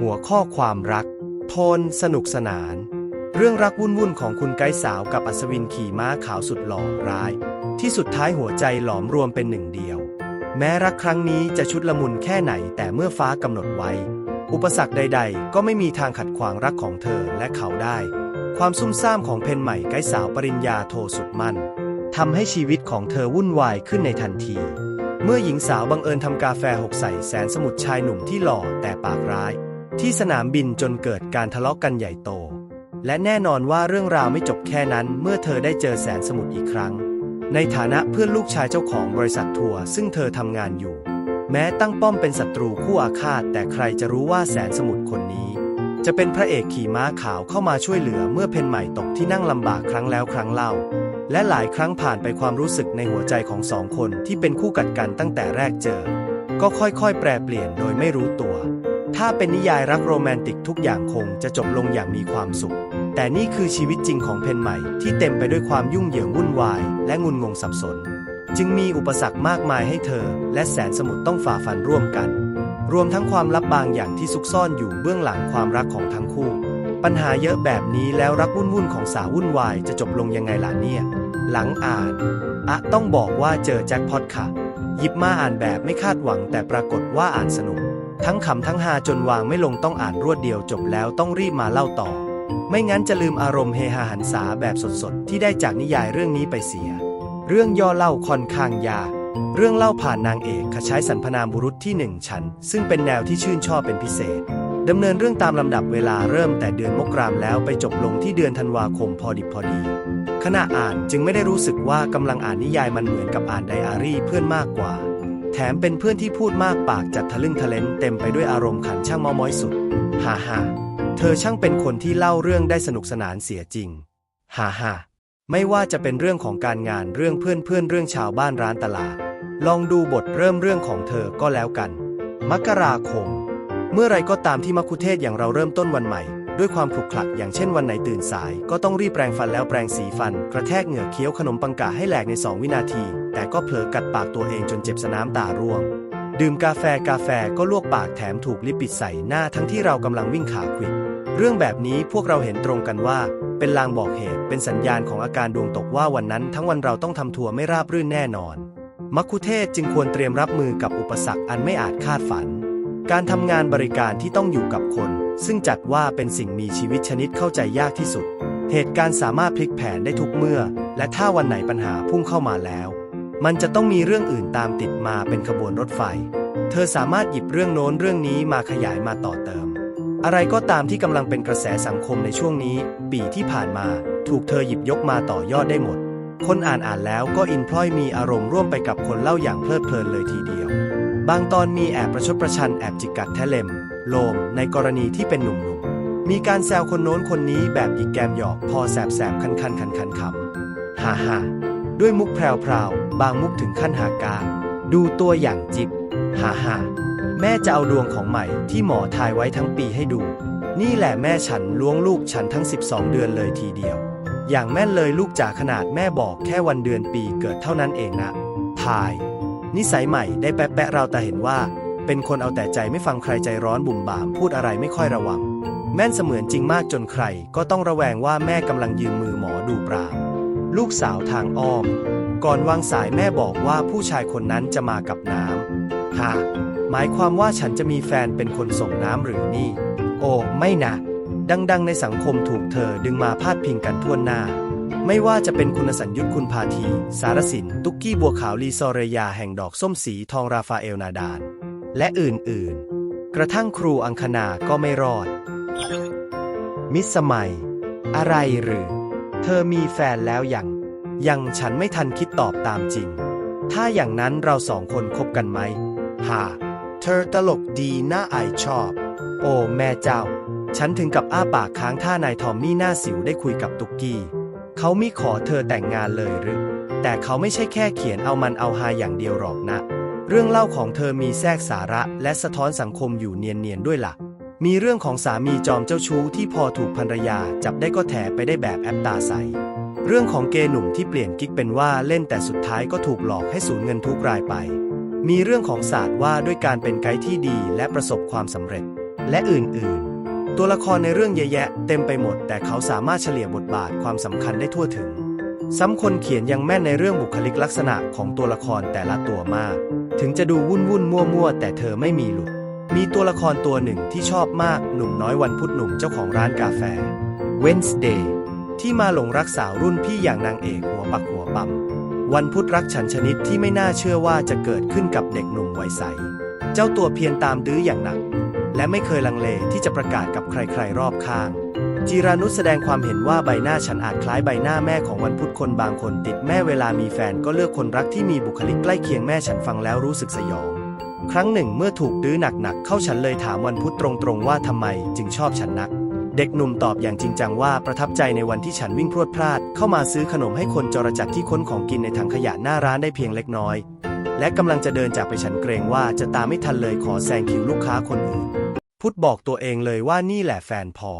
หัวข้อความรัก โทนสนุกสนาน เรื่องรักวุ่นๆของคุณไกด์สาวกับอัศวินขี่ม้าขาวสุดหล่อร้าย ที่สุดท้ายหัวใจหลอมรวมเป็นหนึ่งเดียว แม้รักครั้งนี้จะชุดละมุนแค่ไหนแต่เมื่อฟ้ากำหนดไว้ อุปสรรคใด ๆ ก็ไม่มีทางขัดขวางรักของเธอและเขาได้ ความซุ่มซ่ามของเพนใหม่ไกด์สาวปริญญาโทสุดมั่นทำให้ชีวิตของเธอวุ่นวายขึ้นในทันที เมื่อหญิงสาวบังเอิญทำกาแฟหกใส่แสนสมุทรชายหนุ่มที่หล่อแต่ปากร้าย ที่สนามบินจนเกิดการทะเลาะกันใหญ่โต และแน่นอนว่าเรื่องราวไม่จบแค่นั้นเมื่อเธอได้เจอแสนสมุทรอีกครั้ง ในฐานะเพื่อนลูกชายเจ้าของบริษัททัวร์ซึ่งเธอทำงานอยู่ แม้ตั้งป้อมเป็นศัตรูคู่อาฆาต แต่ใครจะรู้ว่าแสนสมุทรคนนี้ จะเป็นพระเอกขี่ม้าขาวเข้ามาช่วยเหลือเมื่อเพนใหม่ตกที่นั่งลำบากครั้งแล้วครั้งเล่า และหลายครั้งผ่านไปความรู้สึกในหัวใจของสองคนที่เป็นคู่กัดกันตั้งแต่แรกเจอ ก็ค่อยๆ แปรเปลี่ยนโดยไม่รู้ตัว ถ้าเป็นนิยายรักโรแมนติกทุกอย่างคงจะจบลงอย่างมีความสุข แต่นี่คือชีวิตจริงของเพนใหม่ ที่เต็มไปด้วยความยุ่งเหยิงวุ่นวาย และงุนงงสับสน จึงมีอุปสรรคมากมายให้เธอ และแสนสมุทรต้องฝ่าฟันร่วมกัน รวมทั้งความลับบางอย่างที่ซุกซ่อนอยู่เบื้องหลังความรักของทั้งคู่ ปัญหาเยอะแบบนี้แล้วรักวุ่นวุ่นของสาววุ่นวายจะจบลงยังไงล่ะเนี่ย หลังอ่านอะต้องบอกว่าเจอแจ็คพอตค่ะหยิบมาอ่านแบบไม่คาดหวังแต่ปรากฏว่าอ่านสนุก ทั้งขำทั้งฮาจนวางไม่ลงต้องอ่านรวดเดียวจบแล้วต้องรีบมาเล่าต่อ ไม่งั้นจะลืมอารมณ์เฮฮาหันษาแบบสดๆ ที่ได้จากนิยายเรื่องนี้ไปเสีย เรื่องย่อเล่าค่อนข้างยากเรื่องเล่าผ่านนางเอกขใช้สรรพนามบุรุษที่หนึ่งชั้นซึ่งเป็นแนวที่ชื่นชอบเป็นพิเศษดำเนินเรื่องตามลำดับเวลาเริ่มแต่เดือนมกราคมแล้วไปจบลงที่เดือนธันวาคมพอดิบพอดี ขณะอ่านจึงไม่ได้รู้สึกว่ากำลังอ่านนิยายมันเหมือนกับอ่านไดอารี่เพื่อนมากกว่า แถมเป็นเพื่อนที่พูดมากปากจัดทะลึ่งทะเลนเต็มไปด้วยอารมณ์ขันช่างเมอม้อยสุด ฮ่าฮ่าเธอช่างเป็นคนที่เล่าเรื่องได้สนุกสนานเสียจริง ฮ่าฮ่าไม่ว่าจะเป็นเรื่องของการงานเรื่องเพื่อนเพื่อนเรื่องชาวบ้านร้านตลาด ลองดูบทเริ่มเรื่องของเธอก็แล้วกัน มกราคม เมื่อไรก็ตามที่มักคุเทศอย่างเราเริ่มต้นวันใหม่ ด้วยความขลุกขลักอย่างเช่นวันไหนตื่นสาย ก็ต้องรีบแปรงฟันแล้วแปรงสีฟัน กระแทกเหงือกเคี้ยวขนมปังกาให้แหลกใน 2 วินาที แต่ก็เผลอกัดปากตัวเองจนเจ็บสนามตาร่วง ดื่มกาแฟกาแฟก็ลวกปากแถมถูกลิปปิดใส่หน้าทั้งที่เรากำลังวิ่งขาควิดเรื่องแบบนี้พวกเราเห็นตรงกันว่า เป็นลางบอกเหตุ เป็นสัญญาณของอาการดวงตกว่าวันนั้นทั้งวันเราต้องทำทัวร์ไม่ราบรื่นแน่นอน มักคุเทศจึงควรเตรียมรับมือกับอุปสรรคอันไม่อาจคาดฝัน การทำงานบริการที่ต้องอยู่กับคน ซึ่งจัดว่าเป็นสิ่งมีชีวิตชนิดเข้าใจยากที่สุด เหตุการณ์สามารถพลิกแผนได้ทุกเมื่อ และถ้าวันไหนปัญหาพุ่งเข้ามาแล้ว มันจะต้องมีเรื่องอื่นตามติดมาเป็นขบวนรถไฟ เธอสามารถหยิบเรื่องโน้นเรื่องนี้มาขยายมาต่อเติม อะไรก็ตามที่กำลังเป็นกระแสสังคมในช่วงนี้ ปีที่ผ่านมา ถูกเธอหยิบยกมาต่อยอดได้หมด คนอ่านอ่านแล้วก็อินพลอยมีอารมณ์ร่วมไปกับคนเล่าอย่างเพลิดเพลินเลยทีเดียว บางตอนมีแอบประชดประชันแอบจิกกัดแทะเลม โลมในกรณีที่เป็นหนุ่มๆ มีการแซวคนโน้นคนนี้แบบหยิกแกมหยอกพอแสบแสบคันคันคันคันขำฮ่าฮ่าด้วยมุกแพรวพราวๆบางมุกถึงขั้นหากา ดูตัวอย่างจิบฮ่าฮ่าแม่จะเอาดวงของใหม่ที่หมอทายไว้ทั้งปีให้ดู นี่แหละแม่ฉันล้วงลูกฉันทั้ง 12 เดือนเลยทีเดียว อย่างแม่นเลยลูกจ๋าขนาดแม่บอกแค่วันเดือนปีเกิดเท่านั้นเองนะ ทาย นิสัยใหม่ได้แปะๆเราแต่เห็นว่า เป็นคนเอาแต่ใจไม่ฟังใครใจร้อนบุ่มบาม พูดอะไรไม่ค่อยระวัง แม่นเสมือนจริงมากจนใคร ก็ต้องระแวงว่าแม่กำลังยืมมือหมอดูปราบลูกสาวทางอ้อม ก่อนวางสายแม่บอกว่าผู้ชายคนนั้นจะมากับน้ำฮะหมายความว่าฉันจะมีแฟนเป็นคนส่งน้ำหรือนี่ โอ้ ไม่นะ ดัง ๆ ในสังคมถูกเธอดึงมาพาดพิงกันทั่วหน้า ไม่ว่าจะเป็นคุณสัญยุทธคุณพาทีสารสิน ตุกกี้บัวขาวลีซอเรยาแห่งดอกส้มสีทองราฟาเอลนาดาน และอื่นๆ กระทั่งครูอังคณาก็ไม่รอด มิสมัย อะไรหรือ เธอมีแฟนแล้วยัง ยังฉันไม่ทันคิดตอบตามจริง ถ้าอย่างนั้นเราสองคนคบกันไหมฮ่าเธอตลกดีน่าอายชอบ โอ้แม่เจ้า ฉันถึงกับอ้าปากค้างท่านายทอมมี่หน้าสิวได้คุยกับตุกกี้ เขามิขอเธอแต่งงานเลยหรือ แต่เขาไม่ใช่แค่เขียนเอามันเอาฮาอย่างเดียวหรอกนะ เรื่องเล่าของเธอมีแทรกสาระและสะท้อนสังคมอยู่เนียนๆด้วยล่ะ มีเรื่องของสามีจอมเจ้าชู้ที่พอถูกภรรยาจับได้ก็แถไปได้แบบแอปตาใส เรื่องของเกย์หนุ่มที่เปลี่ยนกิ๊กเป็นว่าเล่นแต่สุดท้ายก็ถูกหลอกให้สูญเงินทุกรายไป มีเรื่องของศาสตร์ว่าด้วยการเป็นไกด์ที่ดีและประสบความสำเร็จ และอื่นๆ ตัวละครในเรื่องเยอะแยะเต็มไปหมด แต่เขาสามารถเฉลี่ยบทบาทความสำคัญได้ทั่วถึง ซ้ำคนเขียนยังแม่นในเรื่องบุคลิกลักษณะของตัวละครแต่ละตัวมาก ถึงจะดูวุ่นวุ่นมั่วมั่วๆแต่เธอไม่มีหลุด มีตัวละครตัวหนึ่งที่ชอบมากหนุ่มน้อยวันพุธหนุ่มเจ้าของร้านกาแฟ Wednesday ที่มาหลงรักสาวรุ่นพี่อย่างนางเอกหัวปักหัวปั๊มวันพุธรักฉันชนิดที่ไม่น่าเชื่อว่าจะเกิดขึ้นกับเด็กหนุ่มวัยใส เจ้าตัวเพียรตามดื้ออย่างหนัก และไม่เคยลังเลที่จะประกาศกับใครๆรอบข้างจีรานุชแสดงความเห็นว่าใบหน้าฉันอาจคล้ายใบหน้าแม่ของวันพุธคนบางคนติดแม่เวลามีแฟนก็เลือกคนรักที่มีบุคลิกใกล้เคียงแม่ฉันฟังแล้วรู้สึกสยอง ครั้งหนึ่งเมื่อถูกดื้อหนักๆ เข้าฉันเลยถามวันพุธตรงๆว่าทำไมจึงชอบฉันนัก เด็กหนุ่มตอบอย่างจริงจังว่าประทับใจในวันที่ฉันวิ่งพรวดพลาด เข้ามาซื้อขนมให้คนจรจัดที่ค้นของกินในถังขยะหน้าร้านได้เพียงเล็กน้อย และกำลังจะเดินจากไปฉันเกรงว่าจะตามไม่ทันเลยขอแซงคิวลูกค้าคนอื่น พุทธบอกตัวเองเลยว่านี่แหละแฟนพอ